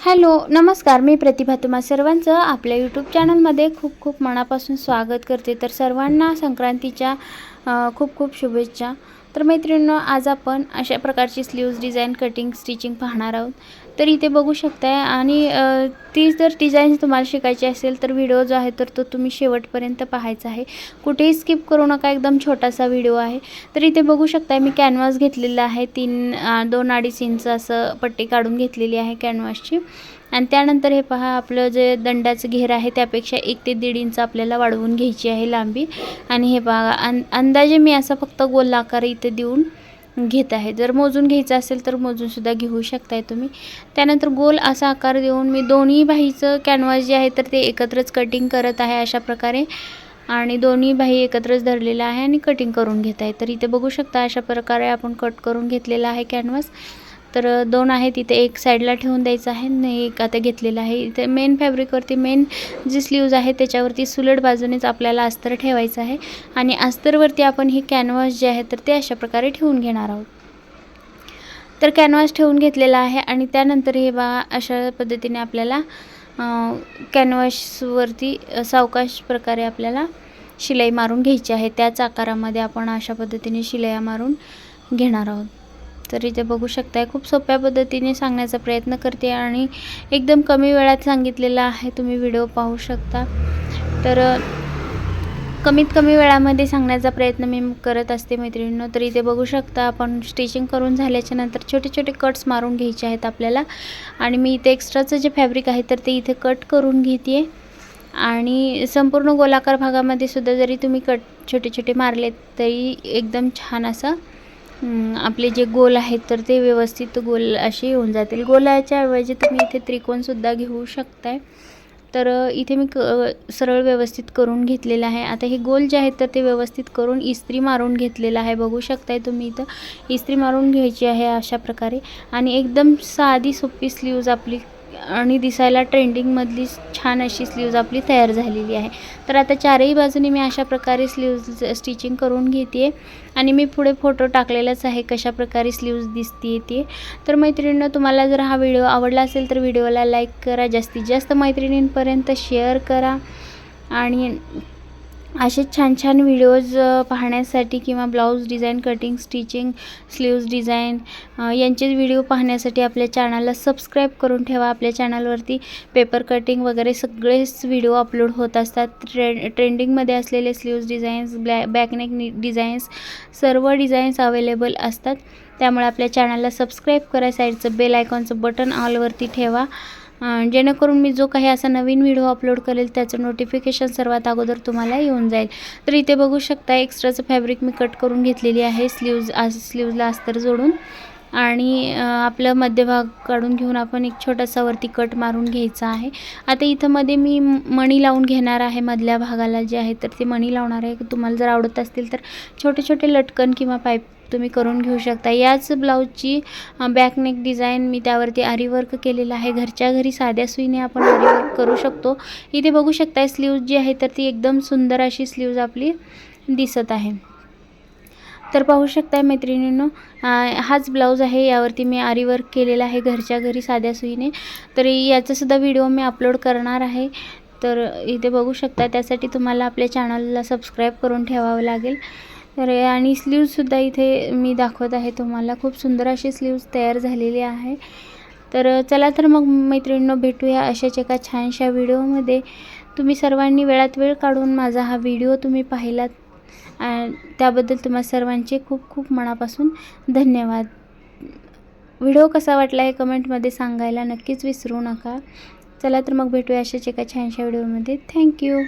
Hello नमस्कार मी प्रतिभा तुम्हा सर्वांचं आपल्या यूट्यूब चॅनलमध्ये खूप खूप मनापासून स्वागत करते. तर सर्वांना संक्रांतीच्या खूप खूप शुभेच्छा. तर मैत्रिणींनो आज आपण अशा प्रकारची स्लीव्ज डिझाईन कटिंग स्टिचिंग पाहणार आहोत. तर इथे बघू शकताय. आणि ती जर डिझाईन तुम्हाला शिकायची असेल तर व्हिडिओ जो आहे तर तो तुम्ही शेवटपर्यंत पाहायचा आहे. कुठेही स्किप करू नका एकदम छोटासा व्हिडिओ आहे. तर इथे बघू शकताय मी कॅनव्हास घेतलेला आहे. तीन दोन अडीच इंच असं पट्टी काढून घेतलेली आहे कॅनव्हासची आणि त्यानंतर हे पहा आपलं जे दंडाचं घेर आहे त्यापेक्षा एक ते दीड इंच आपल्याला वाढवून घ्यायची आहे लांबी. आणि हे पहा अंदाजे मी असा फक्त गोल आकार इथे देऊन घेत आहे. जर मोजून घ्यायचं असेल तर मोजूनसुद्धा घेऊ शकताय तुम्ही. त्यानंतर गोल असा आकार देऊन मी दोन्ही बाहीचं कॅनव्हास जे आहे तर ते एकत्रच कटिंग करत आहे अशा प्रकारे. आणि दोन्ही बाही एकत्रच धरलेला आहे आणि कटिंग करून घेत आहे. तर इथे बघू शकता अशा प्रकारे आपण कट करून घेतलेला आहे कॅनव्हास तर दोन आहेत तिथे एक साईडला ठेवून द्यायचं आहे आणि एक आता घेतलेलं आहे. इथे मेन फॅब्रिकवरती मेन जी स्लीव्ज आहे त्याच्यावरती सुलट बाजूनेच आपल्याला अस्तर ठेवायचं आहे आणि अस्तरवरती आपण ही कॅनव्हास जे आहे तर ते अशा प्रकारे ठेवून घेणार आहोत. तर कॅनव्हास ठेवून घेतलेला आहे आणि त्यानंतर हे बा अशा पद्धतीने आपल्याला कॅनव्हासवरती सावकाश प्रकारे आपल्याला शिलाई मारून घ्यायची आहे. त्याच आकारामध्ये आपण अशा पद्धतीने शिलाया मारून घेणार आहोत. तर इथे बघू शकताय. खूप सोप्या पद्धतीने सांगण्याचा प्रयत्न करते आणि एकदम कमी वेळात सांगितलेला आहे. तुम्ही व्हिडिओ पाहू शकता. तर कमीत कमी वेळामध्ये सांगण्याचा प्रयत्न मी करत असते मैत्रिणींनो. तर इथे बघू शकता. आपण स्टिचिंग करून झाल्याच्यानंतर छोटे छोटे कट्स मारून घ्यायचे आहेत आपल्याला. आणि मी इथे एक्स्ट्राचं जे फॅब्रिक आहे तर ते इथे कट करून घेते आणि संपूर्ण गोलाकार भागामध्ये सुद्धा जरी तुम्ही कट छोटे छोटे मारलेत तरी एकदम छान असं आपले जे गोल आहेत तर ते व्यवस्थित गोल असे येऊन जातील. गोलाच्या ऐवजी तुम्ही इथे त्रिकोणसुद्धा घेऊ शकताय. तर इथे मी क सरळ व्यवस्थित करून घेतलेलं आहे. आता हे गोल जे आहेत तर ते व्यवस्थित करून इस्त्री मारून घेतलेलं आहे. बघू शकताय तुम्ही इथं. इस्त्री मारून घ्यायची आहे अशा प्रकारे. आणि एकदम साधी सोपी स्लीव्ज आपली आणि दिसायला ट्रेंडिंगमधली छान अशी स्लीव्ज आपली तयार झालेली आहे. तर आता चारही बाजूने मी अशा प्रकारे स्लीव्ज स्टिचिंग करून घेते आणि मी पुढे फोटो टाकलेलाच आहे कशा प्रकारे स्लीव्ज दिसते ते. तर मैत्रिणींनो तुम्हाला जर हा व्हिडिओ आवडला असेल तर व्हिडिओला लाईक करा जास्तीत जास्त मैत्रिणींपर्यंत शेअर करा. आणि असे छान छान व्हिडिओज पाहण्यासाठी किंवा blouse design cutting stitching sleeves design यांचे व्हिडिओ पाहण्यासाठी आपल्या चॅनलला सबस्क्राईब करून ठेवा. आपल्या चॅनलवरती पेपर कटिंग वगैरे सगळेच व्हिडिओ अपलोड होत असतात. ट्रे ट्रेंडिंगमध्ये असलेले स्लीव्ज डिझाईन्स ब्लॅ बॅकनेक डिझाईन्स सर्व डिझाईन्स अवेलेबल असतात. त्यामुळे आपल्या चॅनलला सबस्क्राईब करा. साईडचं बेल आयकॉनचं बटन ऑलवरती ठेवा. जेणेकरून मी जो काही असा नवीन व्हिडिओ अपलोड करेल त्याचं नोटिफिकेशन सर्वात अगोदर तुम्हाला येऊन जाईल. तर इथे बघू शकता एक्स्ट्राचं फॅब्रिक मी कट करून घेतलेली आहे स्लीव्ज स्लीव्जला अस्तर जोडून. आणि आपलं मध्यभाग काढून घेऊन आपण एक छोटासा वरती कट मारून घ्यायचा आहे. आता इथं मध्ये मी मणी लावून घेणार आहे मधल्या भागाला जे आहे तर ते मणी लावणार आहे. तुम्हाला जर आवडत असतील तर छोटे छोटे लटकन किंवा पाईप तुम्ही करून घेऊ शकता. याच ब्लाऊजची बॅकनेक डिझाईन मी त्यावरती आरीवर्क केलेलं आहे. घरच्या घरी साध्या सुईने आपण आरीवर्क करू शकतो. इथे बघू शकता स्लीव्ज जी आहे तर ती एकदम सुंदर अशी स्लीव्ज आपली दिसत आहे. तर पाहू शकताय मैत्रिणींनो हाच ब्लाऊज आहे यावरती मी आरी वर्क केलेला आहे घरच्या घरी साध्या सुईने. तर याचासुद्धा व्हिडिओ मी अपलोड करणार आहे. तर इथे बघू शकता त्यासाठी तुम्हाला आपल्या चॅनलला सबस्क्राईब करून ठेवावं लागेल. तर आणि स्लीव्जसुद्धा इथे मी दाखवत आहे तुम्हाला. खूप सुंदर अशी स्लीव्ज तयार झालेली आहे. तर चला तर मग मैत्रिणींनो भेटूया अशाच एका छानशा व्हिडिओमध्ये तुम्ही सर्वांनी वेळात वेळ काढून माझा हा व्हिडिओ तुम्ही पाहिलात त्याबद्दल तुम्हा सर्वांचे खूप खूप मनापासून धन्यवाद. व्हिडिओ कसा वाटला हे कमेंटमध्ये सांगायला नक्कीच विसरू नका. चला तर मग भेटूया अशाच एका छानशा व्हिडिओमध्ये. थँक्यू